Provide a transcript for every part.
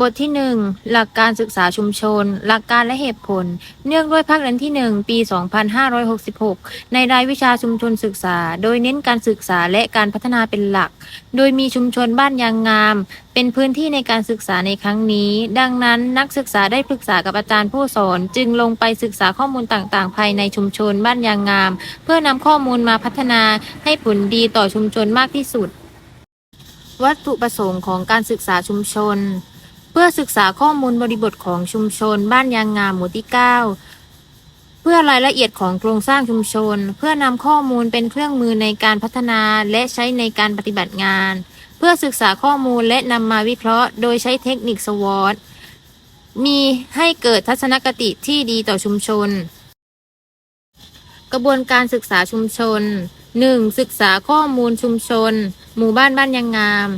บทที่ 1 หลักการศึกษาชุมชน หลักการและเหตุผล เนื่องด้วยภาคเรียนที่ 1 ปี 2566 ในรายวิชาชุมชนศึกษา โดยเน้นการศึกษาและการพัฒนาเป็นหลัก โดยมีชุมชนบ้านยางงาม เป็นพื้นที่ในการศึกษาในครั้งนี้ ดังนั้นนักศึกษาได้ปรึกษากับอาจารย์ผู้สอน จึงลงไปศึกษาข้อมูลต่างๆ ภายในชุมชนบ้านยางงาม เพื่อนำข้อมูลมาพัฒนาให้ผลดีต่อชุมชนมากที่สุด วัตถุประสงค์ของการศึกษาชุมชน เพื่อศึกษาข้อมูลบริบทของชุมชน บ้านยางงามหมู่ที่ 9 เพื่อรายละเอียดของโครงสร้างชุมชน เพื่อนำข้อมูลเป็นเครื่องมือในการพัฒนาและใช้ในการปฏิบัติงาน เพื่อศึกษาข้อมูลและนำมาวิเคราะห์ โดยใช้เทคนิคสวอตมีให้เกิดทัศนคติที่ดีต่อชุมชน กระบวนการศึกษาชุมชน 1. ศึกษาข้อมูลชุมชน หมู่บ้านบ้านยางงาม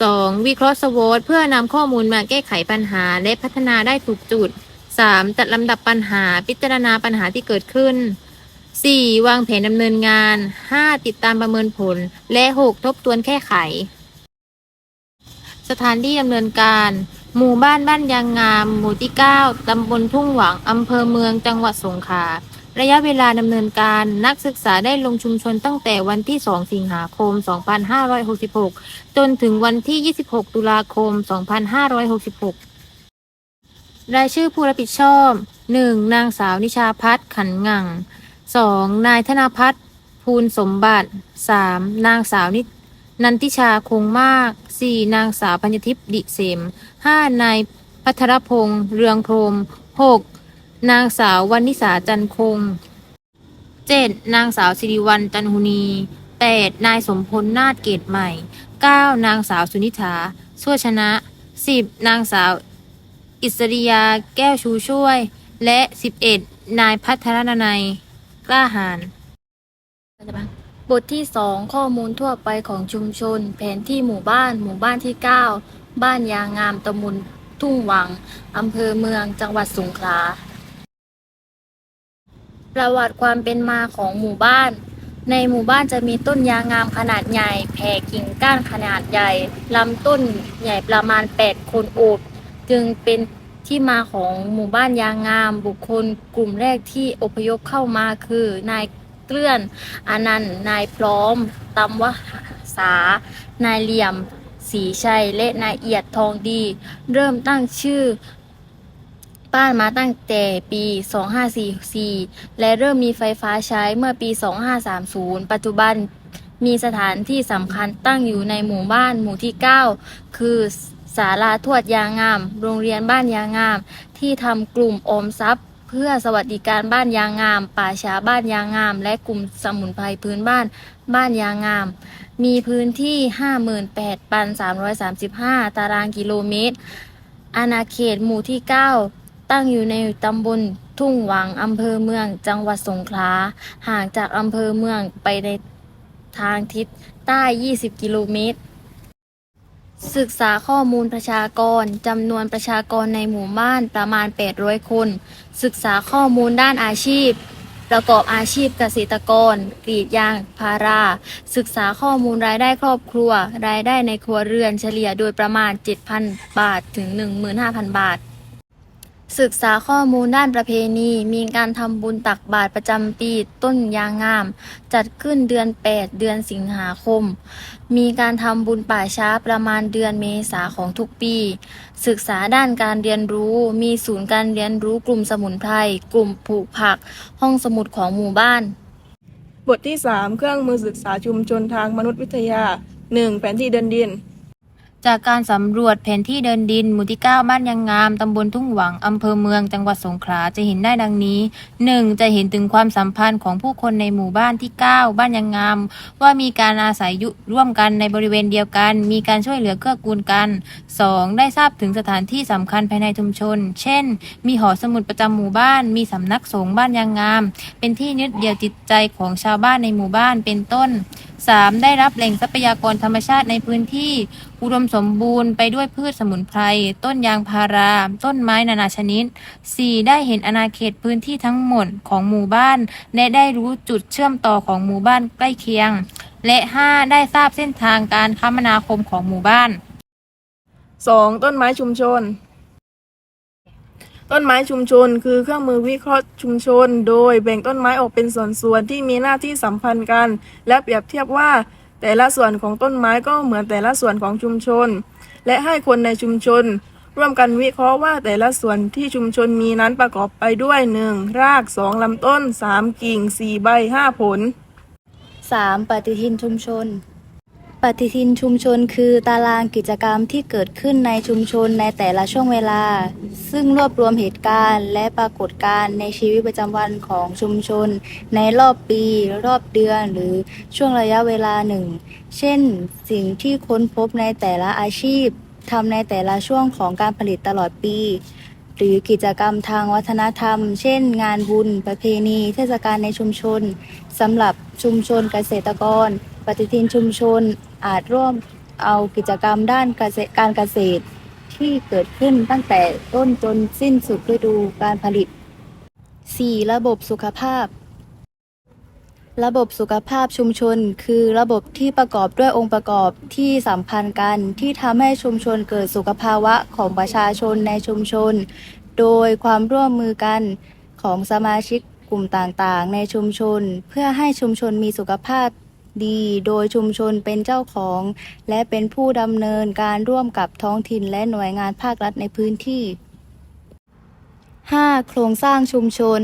2. วิเคราะห์สวอตเพื่อนำข้อมูลมาแก้ไขปัญหาและพัฒนาได้ถูกจุด 3. จัดลำดับปัญหาพิจารณาปัญหาที่เกิดขึ้น 4. วางแผนดำเนินงาน 5. ติดตามประเมินผล และ 6. ทบทวนแก้ไข สถานที่ดำเนินการ หมู่บ้านบ้านยางงาม หมู่ที่ 9 ตำบลทุ่งหวัง อำเภอเมือง จังหวัดสงขลา ระยะเวลาดำเนินการนักศึกษาได้ลงชุมชนตั้งแต่วันที่ 2 สิงหาคม 2566 จนถึงวันที่ 26 ตุลาคม 2566 รายชื่อผู้รับผิดชอบ 1. นางสาวนิชาพัฒน์ขันงัง 2. นายธนพัฒน์ภูลสมบัติ 3. นางสาวนินันทิชาคงมาก 4. นางสาวพัญญทิพย์ดิเสม 5. นายพัทรพงษ์เรืองโครม 6. นางสาววันนิสาจันคง 7. นางสาวสิริวัลจันหุนี 8. นายสมพลนาฏเกตใหม่ 9. นางสาวสุนิธาชั่วชนะ 10. นางสาวอิสริยาแก้วชูช่วย และ 11. นายพัทรนัย กล้าหาญบทที่ 2 ข้อมูลทั่วไปของชุมชน แผนที่หมู่บ้าน หมู่บ้านที่ 9 บ้านยางงามตำบลทุ่งหวัง อำเภอเมือง จังหวัดสงขลา ประวัติความเป็นมาของหมู่บ้าน ในหมู่บ้านจะมีต้นยางงามขนาดใหญ่ แผ่กิ่งก้านขนาดใหญ่ลำต้นใหญ่ประมาณ 8 คนโอบ จึงเป็นที่มาของหมู่บ้านยางงาม บุคคลกลุ่มแรกที่อพยพเข้ามาคือนายเกลื่อนอนันต์นายพร้อมตำวสานายเหลี่ยม สีชัย และนายเอียดทองดี เริ่มตั้งชื่อ บ้านมาตั้งแต่ปี 2544 และเริ่มมีไฟฟ้าใช้เมื่อปี 2530 ปัจจุบันมีสถานที่สำคัญตั้งอยู่ในหมู่บ้านหมู่ที่ 9 คือศาลาทวดยางงาม โรงเรียนบ้านยางงาม ที่ทำกลุ่มออมทรัพย์เพื่อสวัสดิการบ้านยางงาม ป่าช้าบ้านยางงาม และกลุ่มสมุนไพรพื้นบ้านบ้านยางงาม มีพื้นที่ 58,335 ตารางกิโลเมตร อาณาเขตหมู่ที่ 9 ตั้งอยู่ในตำบลทุ่งวังอำเภอเมืองจังหวัดสงขลา ห่างจากอำเภอเมืองไปในทางทิศใต้ 20 กิโลเมตร ศึกษาข้อมูลประชากรจำนวนประชากรในหมู่บ้านประมาณ 800 คน ศึกษาข้อมูลด้านอาชีพ ประกอบอาชีพเกษตรกร กรีดยางพารา ศึกษาข้อมูลรายได้ครอบครัว รายได้ในครัวเรือนเฉลี่ยโดยประมาณ 7,000 บาทถึง 15,000 บาท ศึกษาข้อมูลด้านประเพณี มีการทำบุญตักบาตรประจำปีต้นยางงาม จัดขึ้นเดือน 8 เดือนสิงหาคม มีการทำบุญป่าช้าประมาณเดือนเมษาของทุกปี ศึกษาด้านการเรียนรู้ มีศูนย์การเรียนรู้กลุ่มสมุนไพรกลุ่มปลูกผัก ห้องสมุดของหมู่บ้าน บทที่ 3 เครื่องมือศึกษาชุมชนทางมนุษยวิทยา 1. แผนที่เดินดิน จากการสำรวจแผนที่เดินดิน หมู่ที่ 9 บ้านยางงาม ตำบลทุ่งหวัง อำเภอเมือง จังหวัดสงขลา จะเห็นได้ดังนี้ 1. จะเห็นถึงความสัมพันธ์ของผู้คนในหมู่บ้านที่ 9 บ้านยางงาม ว่ามีการอาศัยอยู่ร่วมกันในบริเวณเดียวกัน มีการช่วยเหลือเกื้อกูลกัน 2. ได้ทราบถึงสถานที่สำคัญภายในชุมชน เช่น มีหอสมุดประจำหมู่บ้าน มีสำนักสงฆ์บ้านยางงาม เป็นที่ยึดเหนี่ยวจิตใจของชาวบ้านในหมู่บ้าน เป็นต้น 3. ได้รับแหล่งทรัพยากรธรรมชาติในพื้นที่ อุดมสมบูรณ์ไปด้วยพืชสมุนไพร ต้นยางพารา ต้นไม้นานาชนิด 4. ได้เห็นอาณาเขตพื้นที่ทั้งหมดของหมู่บ้าน และได้รู้จุดเชื่อมต่อของหมู่บ้านใกล้เคียง และ 5. ได้ทราบเส้นทางการคมนาคมของหมู่บ้าน 2. ต้นไม้ชุมชน ต้นไม้ชุมชน คือเครื่องมือวิเคราะห์ชุมชน โดยแบ่งต้นไม้ออกเป็นส่วนๆที่มีหน้าที่สัมพันธ์กัน และเปรียบเทียบว่า แต่ละส่วนของต้นไม้ก็เหมือนแต่ละส่วนของชุมชน และให้คนในชุมชน ร่วมกันวิเคราะห์ว่าแต่ละส่วนที่ชุมชนมีนั้นประกอบไปด้วย 1. ราก 2. ลำต้น 3. กิ่ง 4. ใบ 5. ผล 3. ปฏิทินชุมชน ปฏิทินชุมชนคือตารางกิจกรรมที่เกิดขึ้นในชุมชนในแต่ละช่วงเวลา ซึ่งรวบรวมเหตุการณ์และปรากฏการณ์ในชีวิตประจำวันของชุมชน ในรอบปี รอบเดือน หรือช่วงระยะเวลาหนึ่ง เช่น สิ่งที่ค้นพบในแต่ละอาชีพทำในแต่ละช่วงของการผลิตตลอดปี หรือกิจกรรมทางวัฒนธรรม เช่น งานบุญ ประเพณี เทศกาลในชุมชนสำหรับชุมชนเกษตรกร ปฏิทินชุมชน อาจร่วมเอากิจกรรมด้านกษตรการเกษตรที่เกิดขึ้นตั้งแต่ต้นจนสิ้นสุดฤดูการผลิต 4. ระบบสุขภาพ ระบบสุขภาพชุมชน คือระบบที่ประกอบด้วยองค์ประกอบที่สัมพันธ์กันที่ทำให้ชุมชนเกิดสุขภาวะของประชาชนในชุมชน โดยความร่วมมือกันของสมาชิกกลุ่มต่างๆ ในชุมชน เพื่อให้ชุมชนมีสุขภาพ ดี โดยชุมชนเป็นเจ้าของ และเป็นผู้ดำเนินการร่วมกับท้องถิ่นและหน่วยงานภาครัฐในพื้นที่ 5. โครงสร้างชุมชน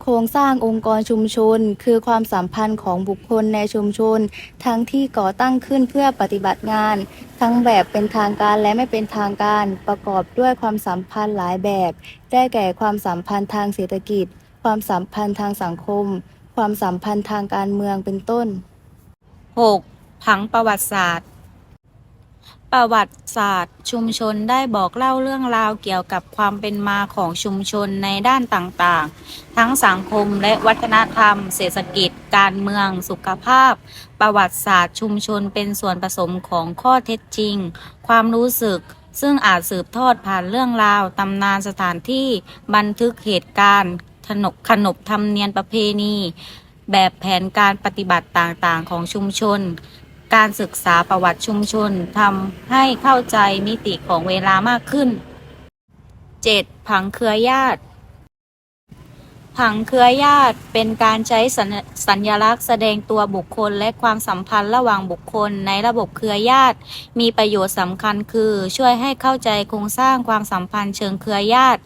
โครงสร้างองค์กรชุมชน คือความสัมพันธ์ของบุคคลในชุมชน ทั้งที่ก่อตั้งขึ้นเพื่อปฏิบัติงาน ทั้งแบบเป็นทางการและไม่เป็นทางการ ประกอบด้วยความสัมพันธ์หลายแบบ ได้แก่ความสัมพันธ์ทางเศรษฐกิจ ความสัมพันธ์ทางสังคม ความสัมพันธ์ทางการเมืองเป็นต้น 6. ผังประวัติศาสตร์ ประวัติศาสตร์ ชุมชนได้บอกเล่าเรื่องราวเกี่ยวกับความเป็นมาของชุมชนในด้านต่างๆ ทั้งสังคมและวัฒนธรรม เศรษฐกิจ การเมือง สุขภาพ ประวัติศาสตร์ ชุมชนเป็นส่วนผสมของข้อเท็จจริง ความรู้สึกซึ่งอาจสืบทอดผ่านเรื่องราว ตำนานสถานที่ บันทึกเหตุการณ์ ขนบขนบธรรมเนียมประเพณี แบบแผนการปฏิบัติต่างๆ ของชุมชน การศึกษาประวัติชุมชนทำให้เข้าใจมิติของเวลามากขึ้น 7. ผังเครือญาติ ผังเครือญาติเป็นการใช้สัญสัญลักษณ์แสดงตัวบุคคลและความสัมพันธ์ระหว่างบุคคลในระบบเครือญาติ มีประโยชน์สำคัญคือช่วยให้เข้าใจโครงสร้างความสัมพันธ์เชิงเครือญาติ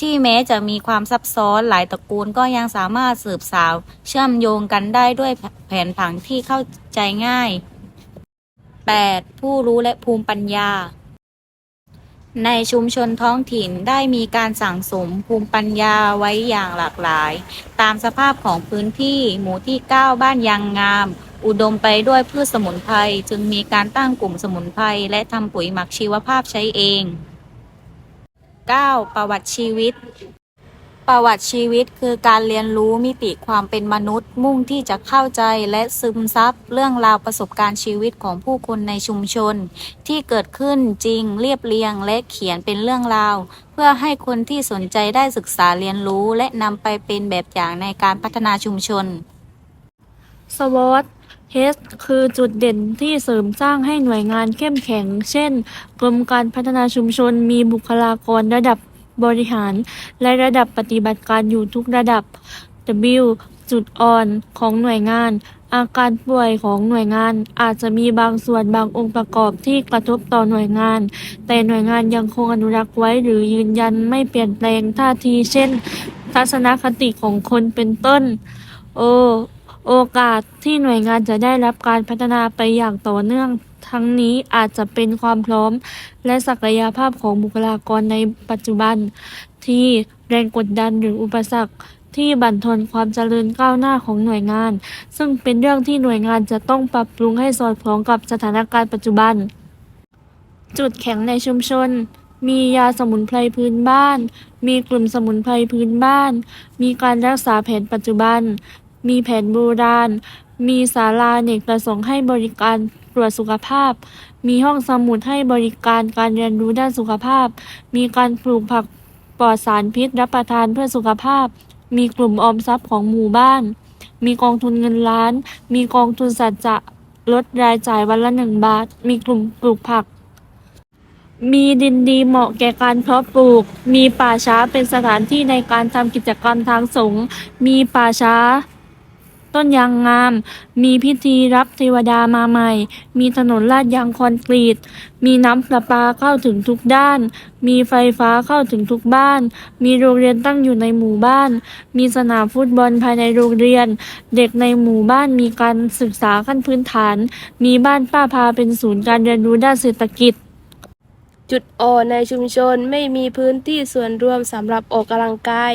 ที่แม้จะมีความซับซ้อนหลายตระกูลก็ยังสามารถสืบสาวเชื่อมโยงกันได้ด้วยแผนผังที่เข้าใจง่าย 8. ผู้รู้และภูมิปัญญา ในชุมชนท้องถิ่นได้มีการสั่งสมภูมิปัญญาไว้อย่างหลากหลาย ตามสภาพของพื้นที่หมู่ที่ 9 บ้านยางงาม อุดมไปด้วยพืชสมุนไพรจึงมีการตั้งกลุ่มสมุนไพรและทำปุ๋ยหมักชีวภาพใช้เอง 9. ประวัติชีวิต ประวัติชีวิตคือการเรียนรู้มิติความเป็นมนุษย์ มุ่งที่จะเข้าใจและซึมซับเรื่องราวประสบการณ์ชีวิตของผู้คนในชุมชน ที่เกิดขึ้นจริงเรียบเรียงและเขียนเป็นเรื่องราว เพื่อให้คนที่สนใจได้ศึกษาเรียนรู้ และนำไปเป็นแบบอย่างในการพัฒนาชุมชนสวอต เฮสคือจุดเด่นที่เสริมสร้างให้หน่วยงานเข้มแข็ง เช่น กรมการพัฒนาชุมชนมีบุคลากรระดับบริหาร และระดับปฏิบัติการอยู่ทุกระดับ W จุดอ่อนของหน่วยงาน อาการป่วยของหน่วยงานอาจจะมีบางส่วนบางองค์ประกอบที่กระทบต่อหน่วยงาน แต่หน่วยงานยังคงอนุรักษ์ไว้หรือยืนยันไม่เปลี่ยนแปลงท่าที เช่น ทัศนคติของคนเป็นต้นโอ โอกาสที่หน่วยงานจะได้รับการพัฒนาไปอย่างต่อเนื่อง ทั้งนี้อาจจะเป็นความพร้อม และศักยภาพของบุคลากรในปัจจุบัน ที่แรงกดดันหรืออุปสรรคที่บั่นทอนความเจริญก้าวหน้าของหน่วยงาน ซึ่งเป็นเรื่องที่หน่วยงานจะต้องปรับปรุงให้สอดคล้องกับสถานการณ์ปัจจุบัน จุดแข็งในชุมชน มียาสมุนไพรพื้นบ้าน มีกลุ่มสมุนไพรพื้นบ้าน มีการรักษาแผนปัจจุบัน มีแผนโบราณ มีศาลาเนกประสงค์ให้บริการตรวจสุขภาพ มีห้องสมุดให้บริการการเรียนรู้ด้านสุขภาพ มีการปลูกผักปลอดสารพิษรับประทานเพื่อสุขภาพ มีกลุ่มออมทรัพย์ของหมู่บ้าน มีกองทุนเงินล้าน มีกองทุนสัจจะลดรายจ่ายวันละหนึ่งบาท มีกลุ่มปลูกผัก มีดินดีเหมาะแก่การเพาะปลูก มีป่าช้าเป็นสถานที่ในการทำกิจกรรมทางสงฆ์ มีป่าช้า ต้นยางงาม มีพิธีรับเทวดามาใหม่ มีถนนลาดยางคอนกรีต มีน้ำประปาเข้าถึงทุกด้าน มีไฟฟ้าเข้าถึงทุกบ้าน มีโรงเรียนตั้งอยู่ในหมู่บ้าน มีสนามฟุตบอลภายในโรงเรียน เด็กในหมู่บ้านมีการศึกษาขั้นพื้นฐาน มีบ้านป้าพาเป็นศูนย์การเรียนรู้ด้านเศรษฐกิจ จุดอ่อนในชุมชนไม่มีพื้นที่ส่วนรวมสำหรับออกกำลังกาย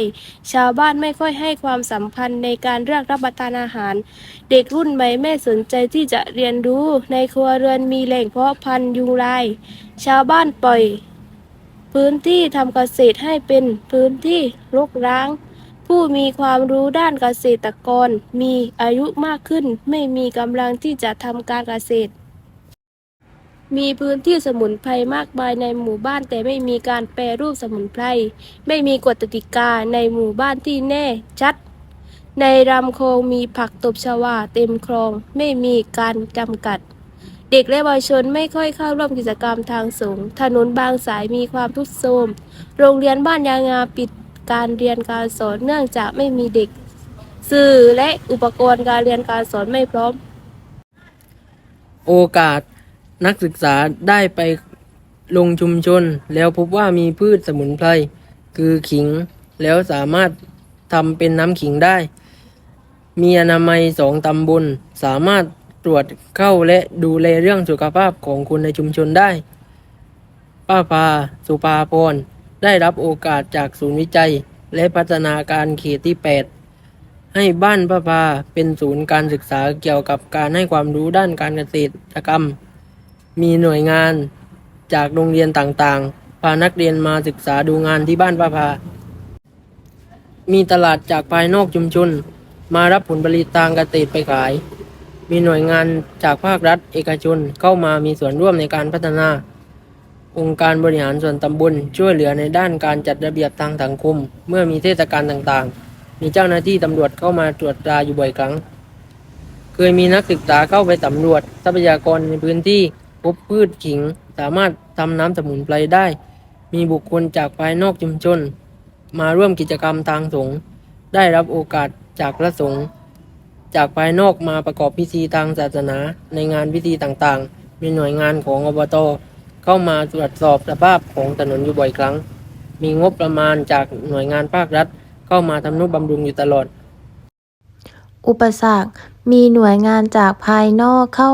ชาวบ้านไม่ค่อยให้ความสำคัญในการเลือกรับประทานอาหาร เด็กรุ่นใหม่ไม่สนใจที่จะเรียนรู้ ในครัวเรือนมีแหล่งเพาะพันธุ์ยุงลาย ชาวบ้านปล่อย พื้นที่ทำเกษตรให้เป็นพื้นที่รกร้าง ผู้มีความรู้ด้านเกษตรกร มีอายุมากขึ้น ไม่มีกำลังที่จะทำการเกษตร มีพื้นที่สมุนไพรมากมายในหมู่บ้านแต่ไม่มีการแปรรูปสมุนไพร ไม่มีกฎติกาในหมู่บ้านที่แน่ชัด ในลำโคงมีผักตบชวาเต็มคลอง ไม่มีการจำกัด เด็กและเยาวชนไม่ค่อยเข้าร่วมกิจกรรมทางสงฆ์ถนนบางสายมีความทรุดโทรมโรงเรียนบ้านยางงาปิดการเรียนการสอนเนื่องจากไม่มีเด็ก สื่อและอุปกรณ์การเรียนการสอนไม่พร้อม โอกาส นักศึกษาได้ไปลงชุมชน แล้วพบว่ามีพืชสมุนไพรคือขิง แล้วสามารถทำเป็นน้ำขิงได้ มีอนามัยสองตำบล สามารถตรวจเข้าและดูแลเรื่องสุขภาพของคนในชุมชนได้ ป้าพาสุภาพรได้รับโอกาสจากศูนย์วิจัย และพัฒนาการเขตที่ 8 ให้บ้านป้าพาเป็นศูนย์การศึกษาเกี่ยวกับการให้ความรู้ด้านการเกษตรกรรม มีหน่วยงานจากโรงเรียนต่างๆ พานักเรียนมาศึกษาดูงานที่บ้านป้าพา มีตลาดจากภายนอกชุมชนมารับผลผลิตทางเกษตรไปขาย มีหน่วยงานจากภาครัฐเอกชนเข้ามามีส่วนร่วมในการพัฒนา องค์การบริหารส่วนตำบลช่วยเหลือในด้านการจัดระเบียบทางสังคม เมื่อมีเทศกาลต่างๆ มีเจ้าหน้าที่ตำรวจเข้ามาตรวจตราอยู่บ่อยครั้ง เคยมีนักศึกษาเข้าไปสำรวจทรัพยากรในพื้นที่ พบพืชขิง สามารถทำน้ำสมุนไพรได้ มีบุคคลจากภายนอกชุมชน มาร่วมกิจกรรมทางสงฆ์ได้รับโอกาสจากพระสงฆ์จากภายนอกมาประกอบพิธีทางศาสนาในงานพิธีต่างๆ มีหน่วยงานของอบต เข้ามาตรวจสอบสภาพของถนนอยู่บ่อยครั้ง มีงบประมาณจากหน่วยงานภาครัฐ เข้ามาทำนุบำรุงอยู่ตลอด อุปสรรค มีหน่วยงานจากภายนอกเข้า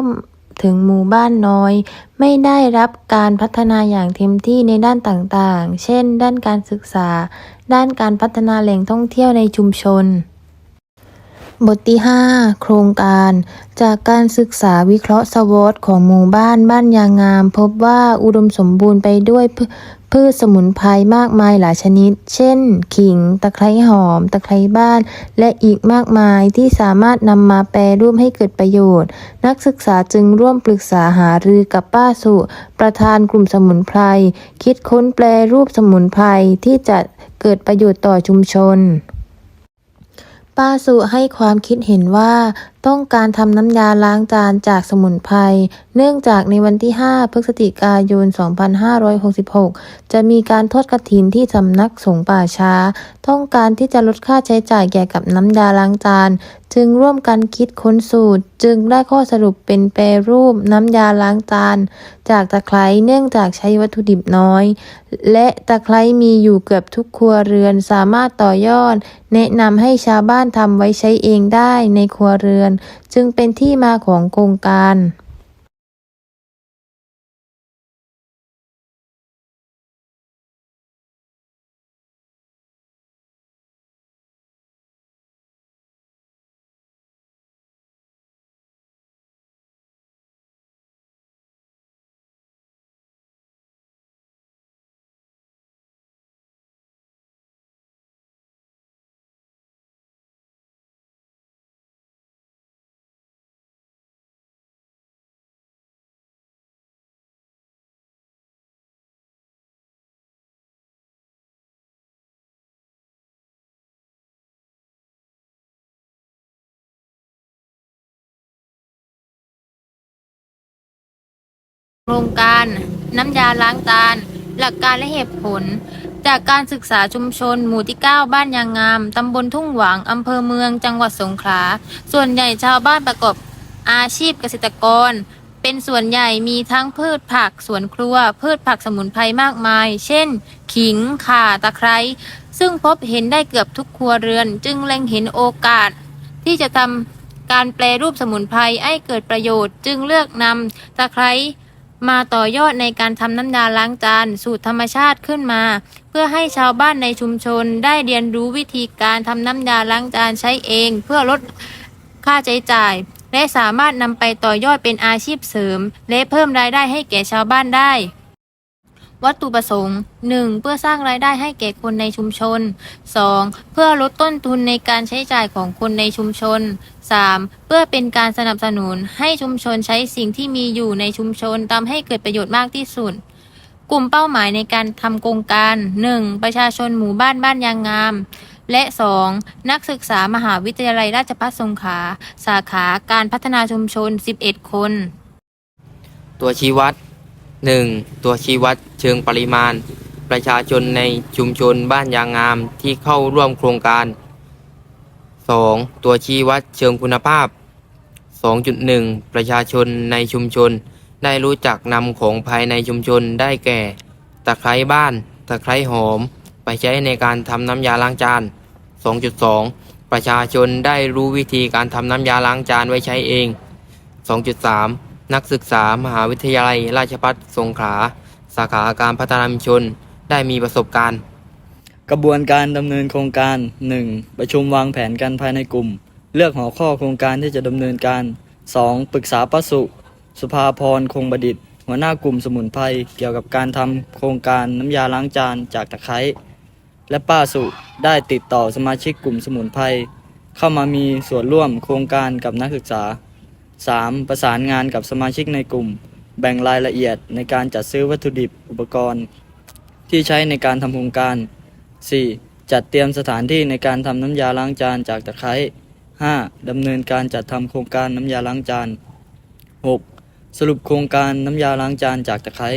ถึงหมู่บ้านน้อย ไม่ได้รับการพัฒนาอย่างเต็มที่ในด้านต่างๆ เช่น ด้านการศึกษา ด้านการพัฒนาแหล่งท่องเที่ยวในชุมชน บทที่ 5 โครงการ จากการศึกษาวิเคราะห์สวอตของหมู่บ้านบ้านยางงาม พบว่าอุดมสมบูรณ์ไปด้วยพืชสมุนไพรมากมายหลายชนิด เช่น ขิง ตะไคร้หอม ตะไคร้บ้าน และอีกมากมายที่สามารถนำมาแปรรูปให้เกิดประโยชน์ นักศึกษาจึงร่วมปรึกษาหารือกับป้าสุ ประธานกลุ่มสมุนไพร คิดค้นแปรรูปสมุนไพรที่จะเกิดประโยชน์ต่อชุมชน ป้าสุให้ความคิดเห็นว่า ต้องการทำน้ำยาล้างจานจากสมุนไพร เนื่องจากในวันที่ 5 พฤศจิกายน 2566 จะมีการทอดกระถินที่สำนักสงฆ์ป่าช้า ต้องการที่จะลดค่าใช้จ่ายเกี่ยวกับน้ำยาล้างจาน จึงร่วมกันคิดค้นสูตร จึงได้ข้อสรุปเป็นแปรรูปน้ำยาล้างจาน จากตะไคร้เนื่องจากใช้วัตถุดิบน้อย และตะไคร้มีอยู่เกือบทุกครัวเรือนสามารถต่อยอด แนะนำให้ชาวบ้านทำไว้ใช้เองได้ในครัวเรือนจึงเป็นที่มาของโครงการ รงการ น้ำยาล้างจานหลักการและเหตุผล จากการศึกษาชุมชน หมู่ที่ 9 บ้านยางงาม ตำบลทุ่งหวาง อำเภอเมือง จังหวัดสงขลา ส่วนใหญ่ชาวบ้านประกอบอาชีพเกษตรกร เป็นส่วนใหญ่มีทั้งพืชผักสวนครัว พืชผักสมุนไพรมากมาย เช่น ขิง ข่า ตะไคร้ ซึ่งพบเห็นได้เกือบทุกครัวเรือน จึงเล็งเห็นโอกาส ที่จะทำการแปลรูปสมุนไพรให้เกิดประโยชน์ จึงเลือกนำตะไคร้ มาต่อยอดในการทำน้ำยาล้างจานสูตรธรรมชาติขึ้นมา เพื่อให้ชาวบ้านในชุมชนได้เรียนรู้วิธีการทำน้ำยาล้างจานใช้เอง เพื่อลดค่าใช้จ่าย และสามารถนำไปต่อยอดเป็นอาชีพเสริม และเพิ่มรายได้ให้แก่ชาวบ้านได้ วัตถุประสงค์ 1. เพื่อสร้างรายได้ให้แก่คนในชุมชน 2. เพื่อลดต้นทุนในการใช้จ่ายของคนในชุมชน 3. เพื่อเป็นการสนับสนุนให้ชุมชนใช้สิ่งที่มีอยู่ในชุมชนทำให้เกิดประโยชน์มากที่สุดกลุ่มเป้าหมายในการทำโครงการ 1. ประชาชนหมู่บ้านบ้านยางงาม และ 2. นักศึกษามหาวิทยาลัยราชภัฏสงขลาสาขาการพัฒนาชุมชน 11 คน ตัวชี้วัด 1. ตัวชี้วัดเชิงปริมาณ ประชาชนในชุมชนบ้านยางงามที่เข้าร่วมโครงการ 2. ตัวชี้วัดเชิงคุณภาพ 2.1 ประชาชนในชุมชน ได้รู้จักนำของภายในชุมชนได้แก่ ตะไคร้บ้าน ตะไคร้หอม ไปใช้ในการทำน้ำยาล้างจาน 2.2 ประชาชนได้รู้วิธีการทำน้ำยาล้างจานไว้ใช้เอง 2.3 นักศึกษามหาวิทยาลัยราชภัฏสงขลา สาขาการพัฒนาชุมชนได้มีประสบการณ์ กระบวนการดำเนินโครงการ 1. ประชุมวางแผนกันภายในกลุ่ม เลือกหัวข้อโครงการที่จะดำเนินการ 2. ปรึกษาป้าสุ สุภาพรคงประดิษฐ์หัวหน้ากลุ่มสมุนไพรเกี่ยวกับการทำโครงการน้ำยาล้างจานจากตะไคร้และป้าสุได้ติดต่อสมาชิกกลุ่มสมุนไพรเข้ามามีส่วนร่วมโครงการกับนักศึกษา 3. ประสานงานกับสมาชิกในกลุ่ม แบ่งรายละเอียดในการจัดซื้อวัตถุดิบอุปกรณ์ ที่ใช้ในการทำโครงการ 4. จัดเตรียมสถานที่ในการทำน้ำยาล้างจานจากตะไคร้ 5. ดำเนินการจัดทำโครงการน้ำยาล้างจาน 6. สรุปโครงการน้ำยาล้างจานจากตะไคร้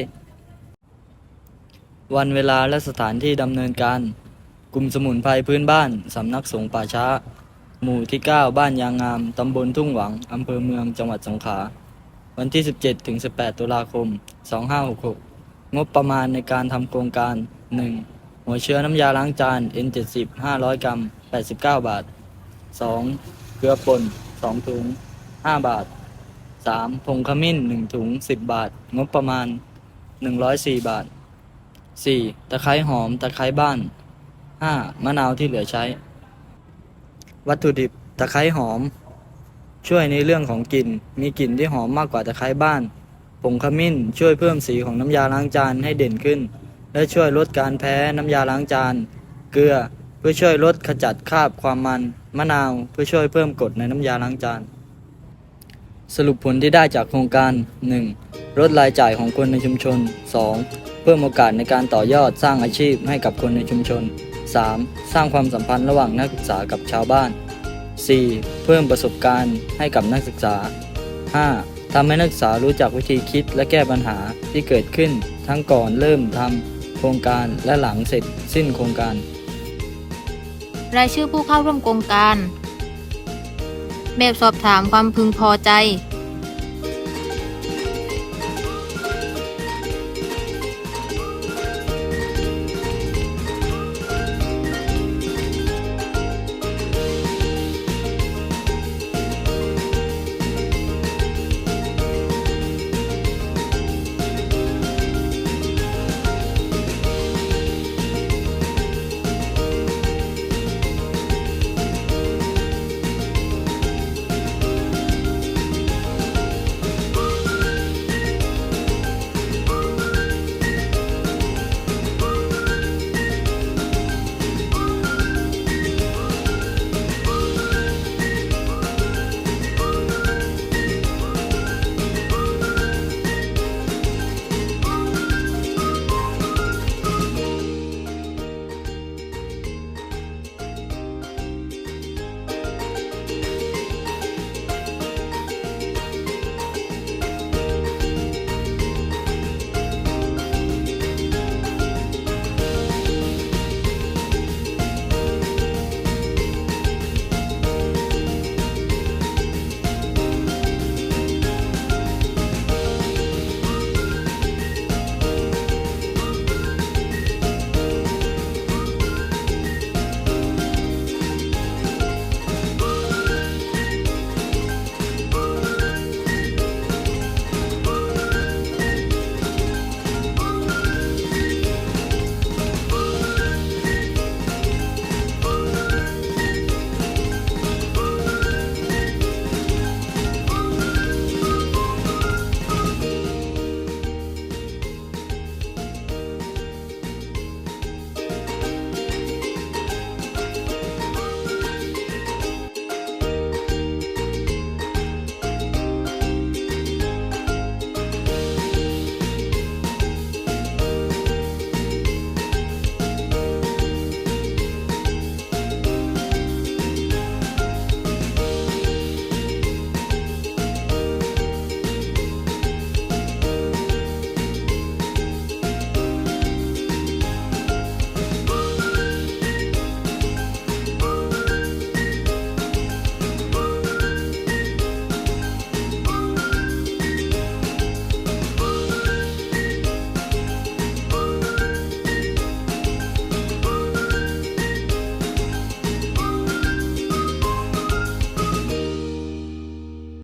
วันเวลาและสถานที่ดำเนินการ กลุ่มสมุนไพรพื้นบ้านสำนักสงฆ์ป่าช้า หมู่ที่ 9 บ้านยางงาม ตำบลทุ่งหวัง อำเภอเมืองจังหวัดสงขลา วันที่ 17 ถึง 18 ตุลาคม 2566 งบประมาณในการทำโครงการ 1. หัวเชื้อน้ำยาล้างจาน N70 500 กรัม 89 บาท 2. เกลือป่น 2 ถุง 5 บาท 3. ผงขมิ้น 1 ถุง 10 บาท งบประมาณ 104 บาท 4. ตะไคร้หอม ตะไคร้บ้าน 5. มะนาวที่เหลือใช้ วัตถุดิบตะไคร้หอม ช่วยในเรื่องของกลิ่น มีกลิ่นที่หอมมากกว่าตะไคร้บ้าน ผงขมิ้นช่วยเพิ่มสีของน้ำยาล้างจานให้เด่นขึ้น และช่วยลดการแพ้น้ำยาล้างจาน เกลือเพื่อช่วยลดขจัดคราบความมัน มะนาวเพื่อช่วยเพิ่มกรดในน้ำยาล้างจาน สรุปผลที่ได้จากโครงการ 1. ลดรายจ่ายของคนในชุมชน 2. เพิ่มโอกาสในการต่อยอดสร้างอาชีพให้กับคนในชุมชน 3. สร้างความสัมพันธ์ระหว่างนักศึกษากับชาวบ้าน 4. เพิ่มประสบการณ์ให้กับนักศึกษา 5. ทำให้นักศึกษารู้จักวิธีคิดและแก้ปัญหาที่เกิดขึ้น ทั้งก่อนเริ่มทำโครงการและหลังเสร็จสิ้นโครงการ รายชื่อผู้เข้าร่วมโครงการ แบบสอบถามความพึงพอใจ